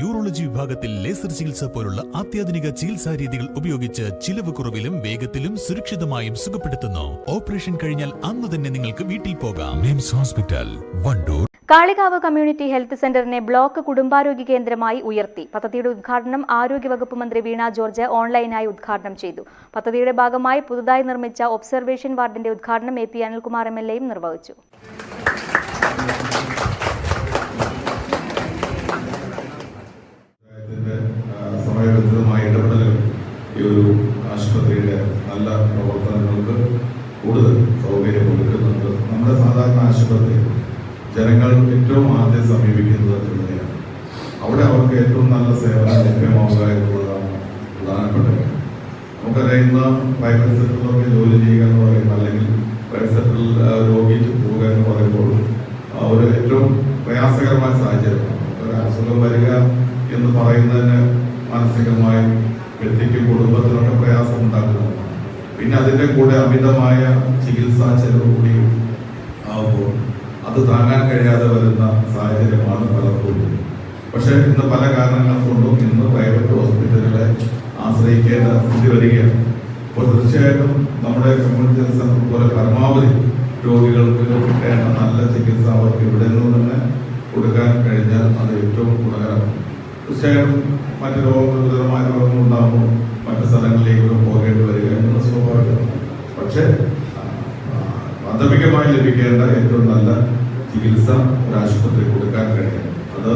Urology വിഭാഗത്തിൽ laser ചികിത്സ പോലുള്ള അത്യാധുനിക ചികിത്സാ രീതികൾ ഉപയോഗിച്ച് ചിലവ് കുറവിലും വേഗത്തിലും സുരക്ഷിതമായും സുഖപ്പെടുത്തുന്നു. ഓപ്പറേഷൻ കഴിഞ്ഞാൽ അന്ന് തന്നെ നിങ്ങൾക്ക് വീട്ടിൽ പോകാം. MIMS hospital Wandoor. Kalikavu community health സെന്ററിനെ block കുടുംബാരോഗ്യ കേന്ദ്രമായി ഉയർത്തി. പദ്ധതിയുടെ ഉദ്ഘാടനം ആരോഗ്യവകുപ്പ് മന്ത്രി വീണ ജോർജ് ഓൺലൈനായി ഉദ്ഘാടനം ചെയ്തു. പദ്ധതിയുടെ ഭാഗമായി പുതുതായി നിർമ്മിച്ച ഒബ്സർവേഷൻ വാർഡിന്റെ ഉദ്ഘാടനം A P Anilkumar M L എയും നിർവഹിച്ചു. പ്രവർത്തനങ്ങൾക്ക് കൂടുതൽ സൗകര്യം ഒരുക്കുന്നുണ്ട് നമ്മുടെ സാധാരണ ആശുപത്രി ജനങ്ങൾ ഏറ്റവും ആദ്യം സമീപിക്കുന്നത് തന്നെയാണ് അവിടെ അവർക്ക് ഏറ്റവും നല്ല സേവനം ലഭ്യമാവുക എന്നുള്ളതാണ് പ്രധാനപ്പെട്ട കാര്യം. നമുക്കറിയാം ഇന്ന് പ്രൈവറ്റ് സെക്ടറിലൊക്കെ ജോലി ചെയ്യുക എന്ന് പറയുമ്പോൾ അല്ലെങ്കിൽ പ്രൈവറ്റ് സെക്ടറിൽ രോഗിക്ക് രോഗി പോവുക എന്ന് പറയുമ്പോൾ അവർ ഏറ്റവും പ്രയാസകരമായ സാഹചര്യമാണ്. ഒരു അസുഖം വരിക എന്ന് പറയുന്നതിന് മാനസികമായി വ്യക്തിക്കും കുടുംബത്തിനൊക്കെ പ്രയാസം ഉണ്ടാക്കുന്നതാണ് പിന്നെ അതിന്റെ കൂടെ അമിതമായ ചികിത്സാ ചെലവ് കൂടി ആവുമ്പോൾ അത് താങ്ങാൻ കഴിയാതെ വരുന്ന സാഹചര്യമാണ് പലപ്പോഴും. പക്ഷെ ഇന്ന് പല കാരണങ്ങൾ കൊണ്ടും ഇന്ന് പ്രൈവറ്റ് ഹോസ്പിറ്റലുകളെ ആശ്രയിക്കേണ്ട സ്ഥിതി വരികയാണ്. അപ്പോൾ തീർച്ചയായിട്ടും നമ്മുടെ കമ്മ്യൂണിറ്റി ഹെൽത്ത് സെന്റർ പോലെ പരമാവധി രോഗികൾക്ക് കിട്ടേണ്ട നല്ല ചികിത്സ അവർക്ക് ഇവിടെ നിന്ന് തന്നെ കൊടുക്കാൻ കഴിഞ്ഞാൽ അത് ഏറ്റവും ഗുണകരമാണ്. തീർച്ചയായിട്ടും മറ്റ് രോഗങ്ങൾ ഗുരുതരമായ രോഗങ്ങൾ ലഭിക്കേണ്ട ഏറ്റവും നല്ല ചികിത്സ ഒരു ആശുപത്രി കൊടുക്കാൻ കഴിയും അത്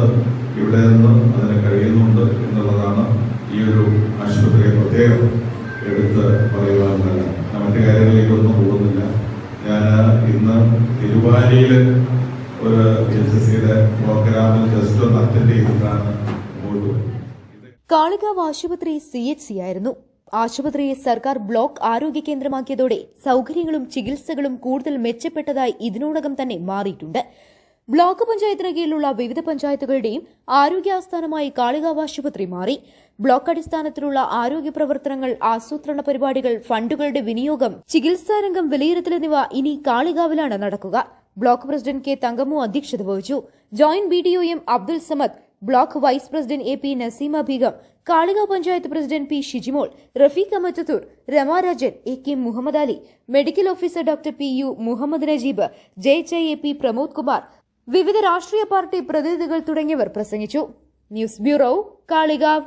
ഇവിടെ നിന്ന് അതിന് കഴിയുന്നുണ്ട് എന്നുള്ളതാണ് ഈ ഒരു ആശുപത്രിയെ പ്രത്യേകം എടുത്ത് പറയുവാനുള്ള ഞാൻ മറ്റു കാര്യങ്ങളിലേക്കൊന്നും പോകുന്നില്ല. ഞാൻ ഇന്ന് തിരുവാലിയിൽ ഒരു എച്ച് എസ് സിയുടെ പ്രോഗ്രാമിൽ ജസ്റ്റ് ഒന്ന് അറ്റൻഡ് ചെയ്തിട്ടാണ് കാളികാവ് ആശുപത്രി സി എച്ച് സി ആയിരുന്നു. ആശുപത്രിയെ സർക്കാർ ബ്ലോക്ക് ആരോഗ്യ കേന്ദ്രമാക്കിയതോടെ സൗകര്യങ്ങളും ചികിത്സകളും കൂടുതൽ മെച്ചപ്പെട്ടതായി ഇതിനോടകം തന്നെ മാറിയിട്ടുണ്ട്. ബ്ലോക്ക് പഞ്ചായത്തിന് കീഴിലുള്ള വിവിധ പഞ്ചായത്തുകളുടെയും ആരോഗ്യ ആസ്ഥാനമായി കാളികാവ് ആശുപത്രി മാറി. ബ്ലോക്ക് അടിസ്ഥാനത്തിലുള്ള ആരോഗ്യ പ്രവർത്തനങ്ങൾ ആസൂത്രണ പരിപാടികൾ ഫണ്ടുകളുടെ വിനിയോഗം ചികിത്സാരംഗം വിലയിരുത്തൽ എന്നിവ ഇനി കാളികാവിലാണ് നടക്കുക. ബ്ലോക്ക് പ്രസിഡന്റ് കെ തങ്കമ്മു അധ്യക്ഷത വഹിച്ചു. Joint B D O M Abdul Samad block vice president A P Naseema Beegum Kalika panchayat president P Shijimol Rafeeq Amattathur Ramarajan A K Muhammad Ali medical officer doctor P U Muhammad Najeeb J H I A P Pramod Kumar വിവിധ രാഷ്ട്രീയ party പ്രതിനിധികൾ തുടങ്ങിയവർ പ്രസംഗിച്ചു. News bureau Kalikavu.